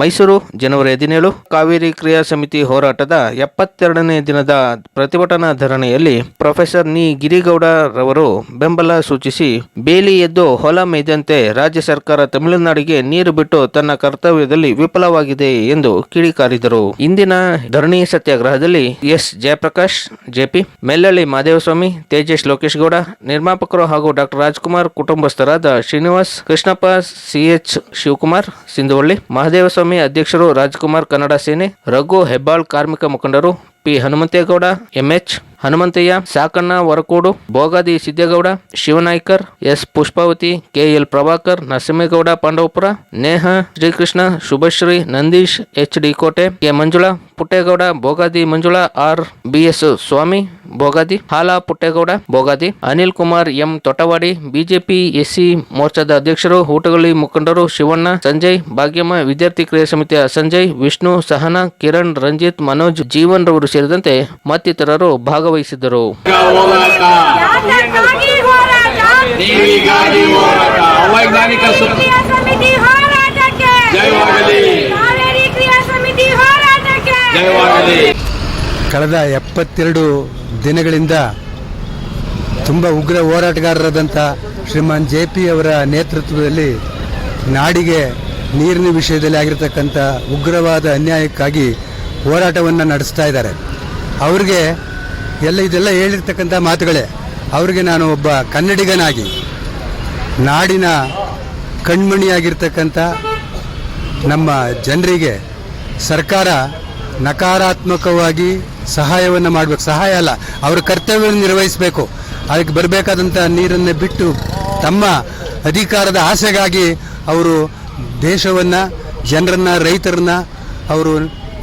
ಮೈಸೂರು, ಜನವರಿ ಹದಿನೇಳು, ಕಾವೇರಿ ಕ್ರಿಯಾ ಸಮಿತಿ ಹೋರಾಟದ ಎಪ್ಪತ್ತೆರಡನೇ ದಿನದ ಪ್ರತಿಭಟನಾ ಧರಣಿಯಲ್ಲಿ ಪ್ರೊಫೆಸರ್ ನಿ. ಗಿರಿಗೌಡ ರವರು ಬೆಂಬಲ ಸೂಚಿಸಿ, ಬೇಲಿ ಎದ್ದು ಹೊಲ ಮೇಯ್ದಂತೆ ರಾಜ್ಯ ಸರ್ಕಾರ ತಮಿಳುನಾಡಿಗೆ ನೀರು ಬಿಟ್ಟು ತನ್ನ ಕರ್ತವ್ಯದಲ್ಲಿ ವಿಫಲವಾಗಿದೆ ಎಂದು ಕಿಡಿಕಾರಿದರು. ಇಂದಿನ ಧರಣಿ ಸತ್ಯಾಗ್ರಹದಲ್ಲಿ ಎಸ್. ಜಯಪ್ರಕಾಶ್ ಜೆಪಿ ಮೆಲ್ಲಳ್ಳಿ ಮಾದೇವಸ್ವಾಮಿ, ತೇಜಸ್ ಲೋಕೇಶ್ ಗೌಡ ನಿರ್ಮಾಪಕರು ಹಾಗೂ ಡಾಕ್ಟರ್ ರಾಜ್ಕುಮಾರ್ ಕುಟುಂಬಸ್ಥರಾದ ಶ್ರೀನಿವಾಸ್ ಕೃಷ್ಣಪ್ಪ ಸಿಎಚ್ ಶಿವಕುಮಾರ್, ಸಿಂಧುವಳ್ಳಿ ಮಹದೇವಸ್ವಾಮಿ ಅಧ್ಯಕ್ಷರು ರಾಜ್ಕುಮಾರ್ ಕನ್ನಡ ಸೇನೆ, ರಘು ಹೆಬ್ಬಾಳ್ ಕಾರ್ಮಿಕ ಮುಖಂಡರು P Hanumanthegowda, MH Hanumanthaiah, Sakanna Varakodu Bogadi Siddegowda, Shivanaikar, S Pushpavathi, KL Prabhakar, Narasimhegowda, Pandavapura, Neha, Srikrishna, Shubhashree, Nandish, H D Kote, K Manjula, Puttegowda Bogadi Manjula, R BS Swamy Bogadi Hala Puttegowda Bogadi Anil Kumar M Totavadi BJP SC ಮೋರ್ಚಾದ ಅಧ್ಯಕ್ಷರು ಊಟಗಳಿ ಮುಖಂಡರು ಶಿವಣ್ಣ ಸಂಜಯ್ ಭಾಗ್ಯಮ್ಮ ವಿದ್ಯಾರ್ಥಿ ಕ್ರಿಯಾ ಸಮಿತಿಯ ಸಂಜಯ್ ವಿಷ್ಣು ಸಹನಾ ಕಿರಣ್ ರಂಜಿತ್ ಮನೋಜ್ ಜೀವನ್ ರವರು ಸೇರಿದಂತೆ ಮತ್ತಿತರರು ಭಾಗವಹಿಸಿದ್ದರು. ಜಯವಾಗಲಿ. ಕಳೆದ ಎಪ್ಪತ್ತೆರಡು ದಿನಗಳಿಂದ ತುಂಬ ಉಗ್ರ ಹೋರಾಟಗಾರರಾದಂಥ ಶ್ರೀಮಾನ್ ಜೆ ಪಿ ಅವರ ನೇತೃತ್ವದಲ್ಲಿ ನಾಡಿಗೆ ನೀರಿನ ವಿಷಯದಲ್ಲಿ ಆಗಿರತಕ್ಕಂಥ ಉಗ್ರವಾದ ಅನ್ಯಾಯಕ್ಕಾಗಿ ಹೋರಾಟವನ್ನು ನಡೆಸ್ತಾ ಇದ್ದಾರೆ. ಅವ್ರಿಗೆ ಎಲ್ಲ ಇದೆಲ್ಲ ಹೇಳಿರ್ತಕ್ಕಂಥ ಮಾತುಗಳೇ, ಅವ್ರಿಗೆ ನಾನು ಒಬ್ಬ ಕನ್ನಡಿಗನಾಗಿ, ನಾಡಿನ ಕಣ್ಮಣಿಯಾಗಿರ್ತಕ್ಕಂಥ ನಮ್ಮ ಜನರಿಗೆ ಸರ್ಕಾರ ನಕಾರಾತ್ಮಕವಾಗಿ ಸಹಾಯವನ್ನು ಮಾಡಬೇಕು. ಸಹಾಯ ಅಲ್ಲ, ಅವರ ಕರ್ತವ್ಯವನ್ನು ನಿರ್ವಹಿಸಬೇಕು. ಅದಕ್ಕೆ ಬರಬೇಕಾದಂಥ ನೀರನ್ನು ಬಿಟ್ಟು ತಮ್ಮ ಅಧಿಕಾರದ ಆಸೆಗಾಗಿ ಅವರು ದೇಶವನ್ನು, ಜನರನ್ನ, ರೈತರನ್ನ ಅವರು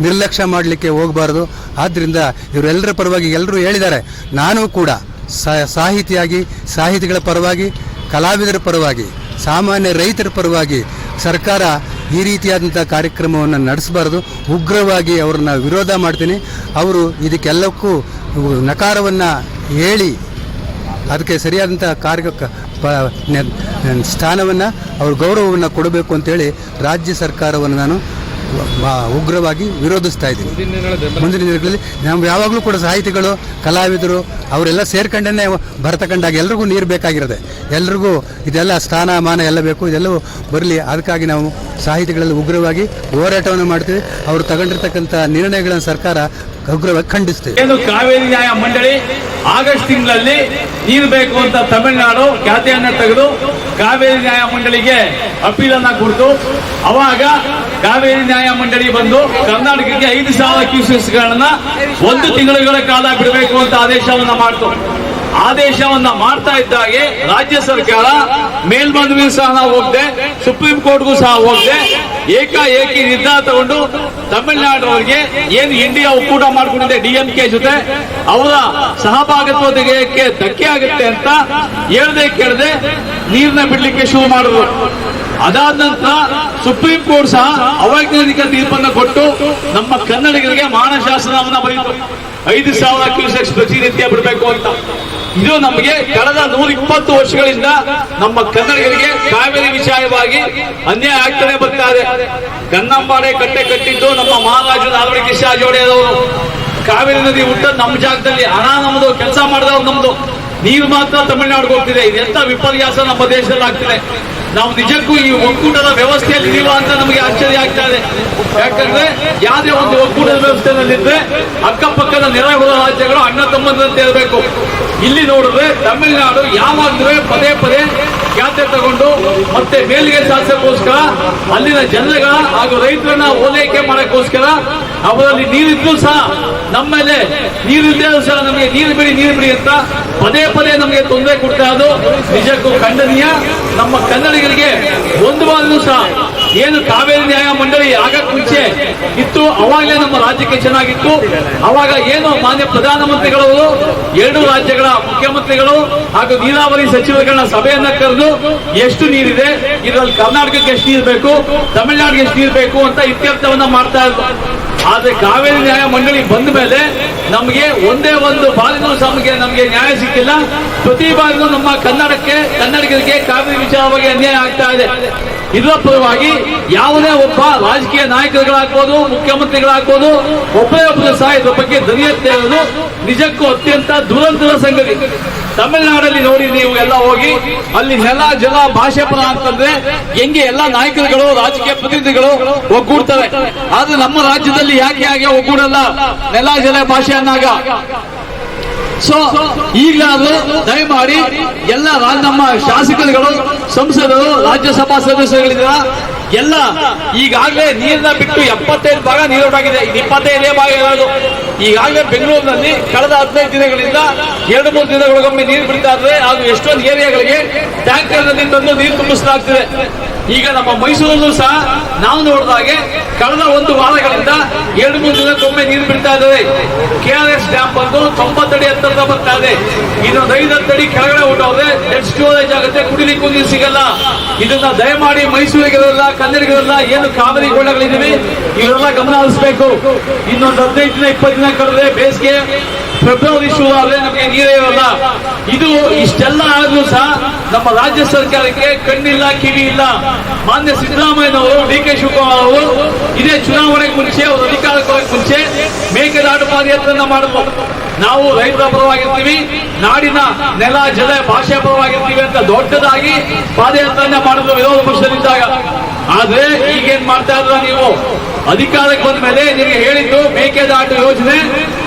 ನಿರ್ಲಕ್ಷ್ಯ ಮಾಡಲಿಕ್ಕೆ ಹೋಗಬಾರ್ದು. ಆದ್ದರಿಂದ ಇವರೆಲ್ಲರ ಪರವಾಗಿ ಎಲ್ಲರೂ ಹೇಳಿದ್ದಾರೆ, ನಾನು ಕೂಡ ಸಾಹಿತಿಯಾಗಿ, ಸಾಹಿತಿಗಳ ಪರವಾಗಿ, ಕಲಾವಿದರ ಪರವಾಗಿ, ಸಾಮಾನ್ಯ ರೈತರ ಪರವಾಗಿ ಸರ್ಕಾರ ಈ ರೀತಿಯಾದಂಥ ಕಾರ್ಯಕ್ರಮವನ್ನು ನಡೆಸಬಾರ್ದು. ಉಗ್ರವಾಗಿ ಅವ್ರನ್ನ ವಿರೋಧ ಮಾಡ್ತೀನಿ. ಅವರು ಇದಕ್ಕೆಲ್ಲಕ್ಕೂ ನಕಾರವನ್ನು ಹೇಳಿ, ಅದಕ್ಕೆ ಸರಿಯಾದಂಥ ಕಾರ್ಯ ಸ್ಥಾನವನ್ನು, ಅವ್ರ ಗೌರವವನ್ನು ಕೊಡಬೇಕು ಅಂತೇಳಿ ರಾಜ್ಯ ಸರ್ಕಾರವನ್ನು ನಾನು ಉಗ್ರವಾಗಿ ವಿರೋಧಿಸ್ತಾ ಇದ್ದೀನಿ. ಮುಂದಿನ ದಿನಗಳಲ್ಲಿ ನಾವು ಯಾವಾಗಲೂ ಕೂಡ ಸಾಹಿತಿಗಳು ಕಲಾವಿದರು ಅವರೆಲ್ಲ ಸೇರ್ಕೊಂಡೇ ಭರತ ಕಂಡಾಗ ಎಲ್ರಿಗೂ ನೀರು ಬೇಕಾಗಿರೋದೆ. ಎಲ್ರಿಗೂ ಇದೆಲ್ಲ ಸ್ಥಾನಮಾನ ಎಲ್ಲ ಬೇಕು. ಇದೆಲ್ಲವೂ ಬರಲಿ. ಅದಕ್ಕಾಗಿ ನಾವು ಸಾಹಿತಿಗಳಲ್ಲಿ ಉಗ್ರವಾಗಿ ಹೋರಾಟವನ್ನು ಮಾಡ್ತೀವಿ. ಅವರು ತಗೊಂಡಿರ್ತಕ್ಕಂಥ ನಿರ್ಣಯಗಳನ್ನು ಸರ್ಕಾರ ಉಗ್ರವಾಗಿ ಖಂಡಿಸ್ತೇವೆ ಏನು ಕಾವೇರಿ ನ್ಯಾಯ ಮಂಡಳಿ ಆಗಸ್ಟ್ ತಿಂಗಳಲ್ಲಿ ನೀರು ಬೇಕು ಅಂತ ತಮಿಳುನಾಡು ಖ್ಯಾತಿಯನ್ನ ತೆಗೆದು ಕಾವೇರಿ ನ್ಯಾಯ ಮಂಡಳಿಗೆ ಅಪೀಲ್ ಅನ್ನ ಕೊಡ್ತು. ಅವಾಗ ಕಾವೇರಿ ನ್ಯಾಯ ಮಂಡಳಿ ಬಂದು ಕರ್ನಾಟಕಕ್ಕೆ ಐದು ಸಾವಿರ ಕ್ಯೂಸೆಸ್ ಗಳನ್ನ ಒಂದು ತಿಂಗಳುಗಳ ಕಾಲ ಬಿಡಬೇಕು ಅಂತ ಆದೇಶವನ್ನ ಮಾಡ್ತು. ಆದೇಶವನ್ನ ಮಾಡ್ತಾ ಇದ್ದಾಗೆ ರಾಜ್ಯ ಸರ್ಕಾರ. ಮೇಲ್ಮನವಿ ಸಹ ಹೋಗದೆ, ಸುಪ್ರೀಂ ಕೋರ್ಟ್ಗೂ ಸಹ ಹೋಗದೆ, ಏಕಾಏಕಿ ನಿರ್ಧಾರ ತಗೊಂಡು ತಮಿಳುನಾಡವರಿಗೆ ಏನು ಇಂಡಿಯಾ ಒಕ್ಕೂಟ ಮಾಡ್ಕೊಂಡಿದೆ ಡಿಎಂಕೆ ಜೊತೆ, ಅವರ ಸಹಭಾಗಿತ್ವಕ್ಕೆ ಧಕ್ಕೆ ಆಗುತ್ತೆ ಅಂತ ಹೇಳದೆ ಕೇಳದೆ ನೀರನ್ನ ಬಿಡ್ಲಿಕ್ಕೆ ಶುರು ಮಾಡಿದ್ರು. ಅದಾದ ನಂತರ ಸುಪ್ರೀಂ ಕೋರ್ಟ್ ಸಹ ಅವೈಜ್ಞಾನಿಕ ತೀರ್ಪನ್ನು ಕೊಟ್ಟು ನಮ್ಮ ಕನ್ನಡಿಗರಿಗೆ ಮಾನಶಾಸನವನ್ನ ಬರೀತು ಐದು ಸಾವಿರ ಕ್ಯೂಸೆಕ್ಸ್ ಪ್ರತಿನಿತ್ಯ ಬಿಡಬೇಕು ಅಂತ. ಇದು ನಮಗೆ ಕಳೆದ ನೂರ ಇಪ್ಪತ್ತು ವರ್ಷಗಳಿಂದ ನಮ್ಮ ಕನ್ನಡಿಗರಿಗೆ ಕಾವೇರಿ ವಿಷಯವಾಗಿ ಅನ್ಯಾಯ ಆಗ್ತಾನೆ ಬರ್ತಾ ಇದೆ. ಕನ್ನಂಬಾಡೆ ಕಟ್ಟೆ ಕಟ್ಟಿದ್ದು ನಮ್ಮ ಮಹಾರಾಜ ನಾಲ್ವಡಿ ಕಿಶಾ ಜೋಡಿಯವರು ಕಾವೇರಿ ನದಿ ಹುಟ್ಟ ನಮ್ಮ ಜಾಗದಲ್ಲಿ ಹಣ ನಮ್ದು ಕೆಲಸ ಮಾಡಿದವ್ರು ನಮ್ದು. ನೀರು ಮಾತ್ರ ತಮಿಳುನಾಡಿಗೆ ಹೋಗ್ತಿದೆ. ಇದೆಂತ ವಿಪರ್ಯಾಸ ನಮ್ಮ ದೇಶದಲ್ಲಿ ಆಗ್ತಿದೆ. ನಾವು ನಿಜಕ್ಕೂ ಈ ಒಕ್ಕೂಟದ ವ್ಯವಸ್ಥೆಯಲ್ಲಿ ಇದೀವ ಅಂತ ನಮಗೆ ಆಶ್ಚರ್ಯ ಆಗ್ತಾ ಇದೆ. ಯಾಕಂದ್ರೆ ಯಾವುದೇ ಒಂದು ಒಕ್ಕೂಟದ ವ್ಯವಸ್ಥೆಯಲ್ಲಿದ್ರೆ ಅಕ್ಕಪಕ್ಕದ ನೆರೆಹೊರ ರಾಜ್ಯಗಳು ಅಣ್ಣ ತಮ್ಮಂದಂತೆ ಇರಬೇಕು. ಇಲ್ಲಿ ನೋಡಿದ್ರೆ ತಮಿಳುನಾಡು ಯಾವಾಗಲೂ ಪದೇ ಪದೇ ಖ್ಯಾತೆ ತಗೊಂಡು ಮತ್ತೆ ಮೇಲಿಗೆ ಸಾಧಿಸೋಕ್ಕೋಸ್ಕರ ಅಲ್ಲಿನ ಜನಗಳ ಹಾಗೂ ರೈತರನ್ನ ಓಲೈಕೆ ಮಾಡಕ್ಕೋಸ್ಕರ ಅವರಲ್ಲಿ ನೀರಿದ್ರು ಸಹ ನಮ್ಮೇಲೆ ನೀರಿದ್ದೇ ಸಹ ನಮಗೆ ನೀರು ಬಿಡಿ ನೀರು ಬಿಡಿ ಅಂತ ಪದೇ ಪದೇ ನಮಗೆ ತೊಂದರೆ ಕೊಡ್ತಾ ಅದು ನಿಜಕ್ಕೂ ಖಂಡನೀಯ. ನಮ್ಮ ಕನ್ನಡಿಗರಿಗೆ ಒಂದು ಬಾರಿಯೂ ಸಹ ಏನು ಕಾವೇರಿ ನ್ಯಾಯ ಮಂಡಳಿ ಆಗಕ್ಕೆ ಮುಂಚೆ ಇತ್ತು, ಅವಾಗಲೇ ನಮ್ಮ ರಾಜ್ಯಕ್ಕೆ ಚೆನ್ನಾಗಿತ್ತು. ಅವಾಗ ಏನು ಮಾನ್ಯ ಪ್ರಧಾನಮಂತ್ರಿಗಳವರು ಎರಡು ರಾಜ್ಯಗಳ ಮುಖ್ಯಮಂತ್ರಿಗಳು ಹಾಗೂ ನೀರಾವರಿ ಸಚಿವರುಗಳ ಸಭೆಯನ್ನ ಕರೆದು ಎಷ್ಟು ನೀರಿದೆ, ಇದರಲ್ಲಿ ಕರ್ನಾಟಕಕ್ಕೆ ಎಷ್ಟು ನೀರು ಬೇಕು, ತಮಿಳುನಾಡಿಗೆ ಎಷ್ಟು ನೀರು ಬೇಕು ಅಂತ ಇತ್ಯರ್ಥವನ್ನ ಮಾಡ್ತಾ ಇದ್ರು. ಆದ್ರೆ ಕಾವೇರಿ ನ್ಯಾಯ ಮಂಡಳಿ ಬಂದ ಮೇಲೆ ನಮಗೆ ಒಂದೇ ಒಂದು ಬಾರಿನೂ ಸಮಿಗೆ ನಮಗೆ ನ್ಯಾಯ ಸಿಕ್ಕಿಲ್ಲ. ಪ್ರತಿ ಬಾರಿನೂ ನಮ್ಮ ಕನ್ನಡಕ್ಕೆ, ಕನ್ನಡಿಗರಿಗೆ ಕಾವೇರಿ ವಿಚಾರವಾಗಿ ಅನ್ಯಾಯ ಆಗ್ತಾ ಇದೆ. ಇದರ ಪರವಾಗಿ ಯಾವುದೇ ಒಬ್ಬ ರಾಜಕೀಯ ನಾಯಕರುಗಳಾಗ್ಬೋದು, ಮುಖ್ಯಮಂತ್ರಿಗಳಾಗ್ಬೋದು ಒಬ್ಬರೇ ಒಬ್ಬರು ಸಹ ಇದ್ರ ಬಗ್ಗೆ ದರಿಯುತ್ತೆ ಇರೋದು ನಿಜಕ್ಕೂ ಅತ್ಯಂತ ದುರಂತದ ಸಂಗತಿ. ತಮಿಳುನಾಡಲ್ಲಿ ನೋಡಿ ನೀವು ಎಲ್ಲ ಹೋಗಿ, ಅಲ್ಲಿ ನೆಲ, ಜಲ, ಭಾಷೆ ಪರ ಅಂತಂದ್ರೆ ಹೆಂಗೆ ಎಲ್ಲ ನಾಯಕರುಗಳು, ರಾಜಕೀಯ ಪ್ರತಿನಿಧಿಗಳು ಒಗ್ಗೂಡ್ತಾರೆ. ಆದ್ರೆ ನಮ್ಮ ರಾಜ್ಯದಲ್ಲಿ ಯಾಕೆ ಹಾಗೆ ಒಗ್ಗೂಡಲ್ಲ? ನೆಲ, ಜಲ, ಭಾಷೆ ಅನ್ನಾಗ. ಸೊ ಈಗಲಾದ್ರೂ ದಯಮಾಡಿ ಎಲ್ಲ ನಮ್ಮ ಶಾಸಕರುಗಳು ಸಂಸದರು, ರಾಜ್ಯಸಭಾ ಸದಸ್ಯರುಗಳಿದ್ರ? ಎಲ್ಲ. ಈಗಾಗಲೇ ನೀರಿನ ಬಿಟ್ಟು ಎಪ್ಪತ್ತೈದು ಭಾಗ ನೀರೋಟಾಗಿದೆ ಇದು ಇಪ್ಪತ್ತೈದೇ ಭಾಗ ಇರೋದು. ಈಗಾಗಲೇ ಬೆಂಗಳೂರಿನಲ್ಲಿ ಕಳೆದ ಹದಿನೈದು ದಿನಗಳಿಂದ ಎರಡು ಮೂರು ದಿನಗಳಿಗೊಮ್ಮೆ ನೀರು ಬಿಡ್ತಾ ಇದ್ರೆ ಅದು ಎಷ್ಟೊಂದು ಏರಿಯಾಗಳಿಗೆ ಟ್ಯಾಂಕರ್ನಲ್ಲಿ ತಂದು ನೀರು ತುಂಬಿಸಲಾಗ್ತಿದೆ. ಈಗ ನಮ್ಮ ಮೈಸೂರಲ್ಲೂ ಸಹ ನಾವು ನೋಡಿದಾಗೆ ಕಳೆದ ಒಂದು ವಾರಗಳಿಂದ ಎರಡು ಮೂರು ದಿನಕ್ಕೊಮ್ಮೆ ನೀರು ಬಿಡ್ತಾ ಇದ್ದಾರೆ ಕೆ ಆರ್ ಎಸ್ ಡ್ಯಾಮ್ ಬಂದು ತೊಂಬತ್ತಡಿ ಎತ್ತರದ ಬರ್ತಾ ಇದೆ. ಇನ್ನೊಂದು ಐದತ್ತು ಅಡಿ ಕೆಳಗಡೆ ಹೊಟ್ಟೋದ್ರೆ ಡೆಡ್ ಸ್ಟೋರೇಜ್ ಆಗುತ್ತೆ. ಕುಡಿಲಿಕ್ಕೂ ನೀರು ಸಿಗಲ್ಲ. ಇದನ್ನ ದಯಮಾಡಿ ಮೈಸೂರಿಗರೆಲ್ಲ, ಕನ್ನಡಿಗರೆಲ್ಲ ಏನು ಕಾವೇರಿ ಕೊಳ್ಳಗಳಿದ್ದೀವಿ ಇವರೆಲ್ಲ ಗಮನ ಹರಿಸಬೇಕು. ಇನ್ನೊಂದು ಹದಿನೈದು ದಿನ, ಇಪ್ಪತ್ತು ದಿನ ಕಳೆದ್ರೆ ಬೇಸಿಗೆ ಫೆಬ್ರವರಿ ಆದ್ರೆ ನಮಗೆ ನೀರೇ ಇರಲ್ಲ ಇದು ಇಷ್ಟೆಲ್ಲ ಆದ್ರೂ ಸಹ ನಮ್ಮ ರಾಜ್ಯ ಸರ್ಕಾರಕ್ಕೆ ಕಣ್ಣಿಲ್ಲ ಕಿವಿ ಇಲ್ಲ ಮಾನ್ಯ ಸಿದ್ದರಾಮಯ್ಯನವರು, ಡಿ ಕೆ ಶಿವಕುಮಾರ್ ಅವರು ಇದೇ ಚುನಾವಣೆಗೆ ಮುಂಚೆ, ಅವರು ಅಧಿಕಾರಕ್ಕೆ ಮುಂಚೆ ಮೇಕೆದಾಟು ಪಾದಯಾತ್ರೆಯನ್ನ ಮಾಡಬಹುದು ನಾವು ರೈತರ ಪರವಾಗಿರ್ತೀವಿ, ನಾಡಿನ ನೆಲ, ಜಲ ಭಾಷೆ ಪರವಾಗಿರ್ತೀವಿ ಅಂತ ದೊಡ್ಡದಾಗಿ ಪಾದಯಾತ್ರೆಯನ್ನ ಮಾಡಿದ್ರು ವಿರೋಧ ಪಕ್ಷದಲ್ಲಿದ್ದಾಗ ಆದ್ರೆ ಈಗೇನ್ ಮಾಡ್ತಾ ಇದ್ರ ನೀವು? ಅಧಿಕಾರಕ್ಕೆ ಬಂದ ಮೇಲೆ ನಿಮಗೆ ಹೇಳಿದ್ದು ಮೇಕೆದಾಟು ಯೋಜನೆ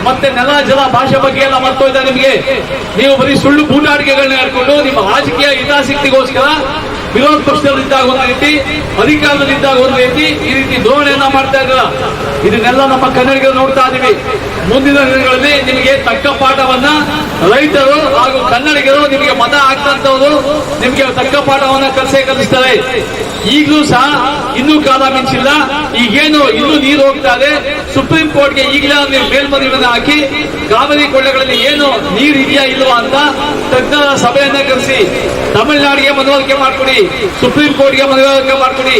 ಮತ್ತೆ ನೆಲ, ಜಲ, ಭಾಷೆ ಬಗ್ಗೆ ಎಲ್ಲ ಮರ್ತೋಯ್ತಾ ನಿಮಗೆ? ನೀವು ಬರೀ ಸುಳ್ಳು ಬೂಟಾಟಿಕೆಗಳನ್ನ ಹೇಳ್ಕೊಂಡು ನಿಮ್ಮ ರಾಜಕೀಯ ಹಿತಾಸಕ್ತಿಗೋಸ್ಕರ ವಿರೋಧ ಪಕ್ಷದಲ್ಲಿದ್ದಾಗ ಒಂದು ರೀತಿ ಅಧಿಕಾರದಲ್ಲಿದ್ದಾಗ ಒಂದು ರೀತಿ ಈ ರೀತಿ ಧೋರಣೆಯನ್ನ ಮಾಡ್ತಾ ಇದ್ರ. ಇದನ್ನೆಲ್ಲ ನಮ್ಮ ಕನ್ನಡಿಗರು ನೋಡ್ತಾ ಇದೀವಿ. ಮುಂದಿನ ದಿನಗಳಲ್ಲಿ ನಿಮಗೆ ತಕ್ಕ ಪಾಠವನ್ನ ರೈತರು ಹಾಗೂ ಕನ್ನಡಿಗರು ನಿಮಗೆ ಮತ ಹಾಕ್ತಂತವ್ರು ನಿಮಗೆ ತಕ್ಕ ಪಾಠವನ್ನ ಕಲಿಸೇ ಕಲಿಸ್ತಾರೆ. ಈಗಲೂ ಸಹ ಇನ್ನೂ ಕಾಲ ಮಿಂಚಿಲ್ಲ. ಈಗೇನು ಇನ್ನೂ ನೀರು ಹೋಗ್ತಾ ಇದೆ. ಸುಪ್ರೀಂ ಕೋರ್ಟ್ಗೆ ಈಗಲೇ ನೀವು ಮೇಲ್ಮನವಿಯನ್ನು ಹಾಕಿ ಕಾವೇರಿ ಕೊಳ್ಳೆಗಳಲ್ಲಿ ಏನು ನೀರು ಇದೆಯಾ ಇಲ್ವಾ ಅಂತ ತಜ್ಞರ ಸಭೆಯನ್ನ ಕರೆಸಿ ತಮಿಳುನಾಡಿಗೆ ಮನವರಿಕೆ ಮಾಡ್ಕೊಡಿ ಸುಪ್ರೀಂ ಕೋರ್ಟ್ಗೆ ಮನವರಿಕೆ ಮಾಡ್ಕೊಡಿ.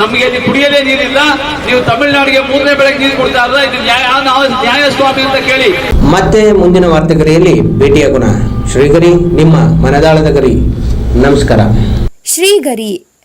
ನಮಗೆ ಇಲ್ಲಿ ಕುಡಿಯಲೇ ನೀರಿಲ್ಲ. ನೀವು ತಮಿಳುನಾಡಿಗೆ ಮೂರನೇ ಬೆಳಗ್ಗೆ ನೀರು ಕೊಡ್ತಾ ಇದ್ರೆ ಇದು ನ್ಯಾಯ ನಾವು ನ್ಯಾಯಸ್ವಾಮಿ ಅಂತ ಕೇಳಿ. ಮತ್ತೆ ಮುಂದಿನ ವಾರ್ತೆಗರಿಯಲ್ಲಿ ಭೇಟಿಯಾಗೋಣ. ಶ್ರೀಗರಿ ನಿಮ್ಮ ಮನದಾಳದ ಗರಿ. ನಮಸ್ಕಾರ. ಶ್ರೀಗರಿ